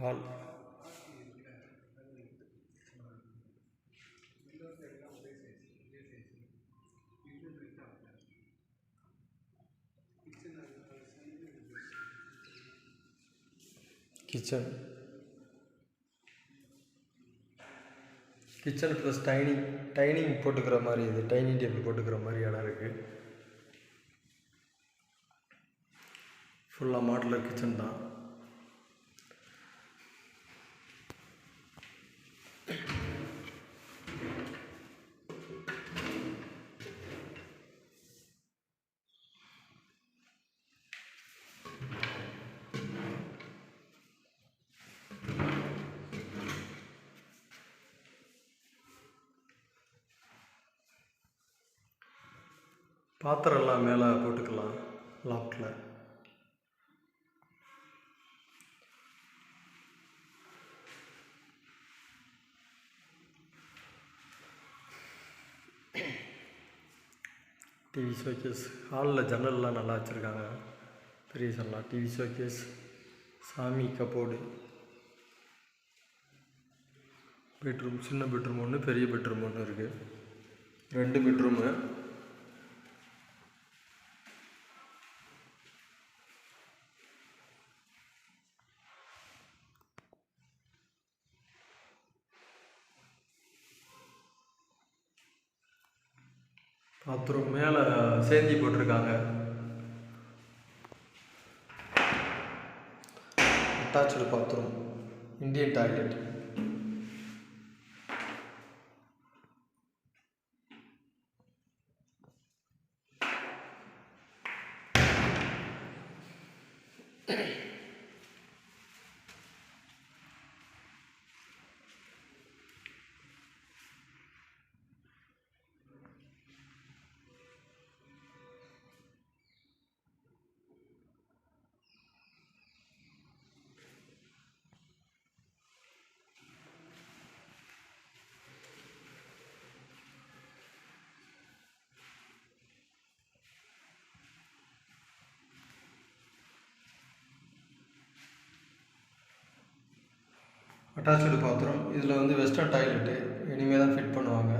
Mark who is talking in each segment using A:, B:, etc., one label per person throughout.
A: Hall kitchen kitchen plus dining dining போட்டுக்கிற மாதிரி இது டைனிங் டேபிள் போட்டுக்கிற மாதிரி இடம் இருக்குது ஃபுல்லாக மாடலர் கிச்சன் தான். பாத்திரம் எல்லாம் மேலே போட்டுக்கலாம் லாஃப்டில் டிவி ஷோகேஸ் ஹாலில் ஜன்னல்லாம் நல்லா வச்சுருக்காங்க. பெரிய சொல்லலாம் டிவி ஷோகேஸ் சாமி கப்போர்டு பெட்ரூம் சின்ன பெட்ரூம் ஒன்று பெரிய பெட்ரூம் ஒன்று இருக்குது ரெண்டு பெட்ரூமு பாத்ரூம் மேலே சேந்தி போட்டிருக்காங்க. Attach bathroom Indian toilet attach bathroom இதில் வந்து வெஸ்டர்ன் டாய்லெட்டு இனிமேல் தான் ஃபிட் பண்ணுவாங்க.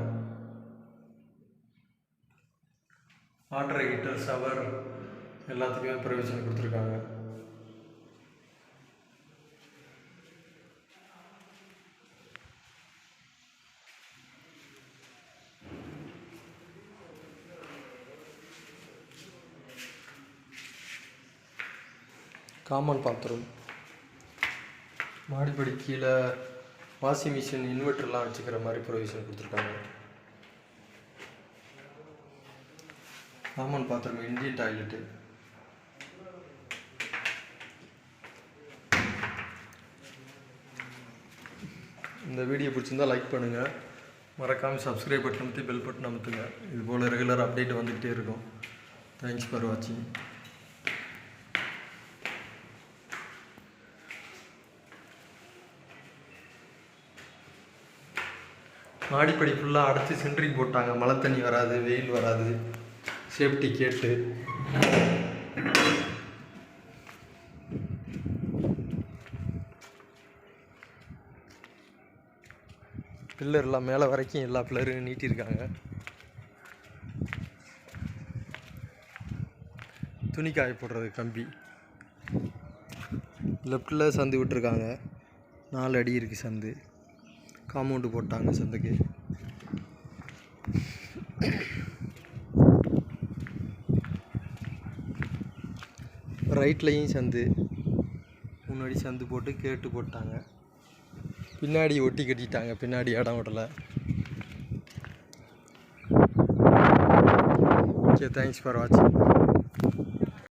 A: வாட்டர் ஹீட்டர் ஷவர் எல்லாத்துக்குமே ப்ரொவிஷன் கொடுத்துருக்காங்க. காமன் பாத்ரூம் மாடிப்படி கீழே வாஷிங் மிஷின் இன்வெர்ட்டர்லாம் வச்சுக்கிற மாதிரி ப்ரொவிஷன் கொடுத்துருக்காங்க. காமன் பாத்ரூம் இந்தியன் டாய்லெட்டு இந்த வீடியோ பிடிச்சிருந்தா லைக் பண்ணுங்கள் மறக்காமல் சப்ஸ்கிரைப் பட்டன் அமுத்தி பெல் பட்டன் அமுத்துங்க. இது போல் ரெகுலர் அப்டேட் வந்துக்கிட்டே இருக்கும். தேங்க்ஸ் ஃபார் வாட்சிங் மாடிப்படி ஃபுல்லாக அடைச்சி சென்ட்ரிங் போட்டாங்க. மழை தண்ணி வராது வெயில் வராது. சேஃப்டி கேட்டு. பில்லர்லாம் மேலே வரைக்கும் எல்லா பில்லரும் நீட்டியிருக்காங்க துணி காய போடுறது கம்பி. லெஃப்டில் சந்து விட்டுருக்காங்க. நாலு அடி இருக்குது சந்து. காம்பவுண்டு போட்டாங்க சந்துக்கு. ரைட்லேயும் சந்து முன்னாடி சந்து போட்டு கேட்டு போட்டாங்க. பின்னாடி ஒட்டி கட்டிட்டாங்க பின்னாடி இடம் விடல. ஓகே தேங்க்ஸ் ஃபார் வாட்சிங்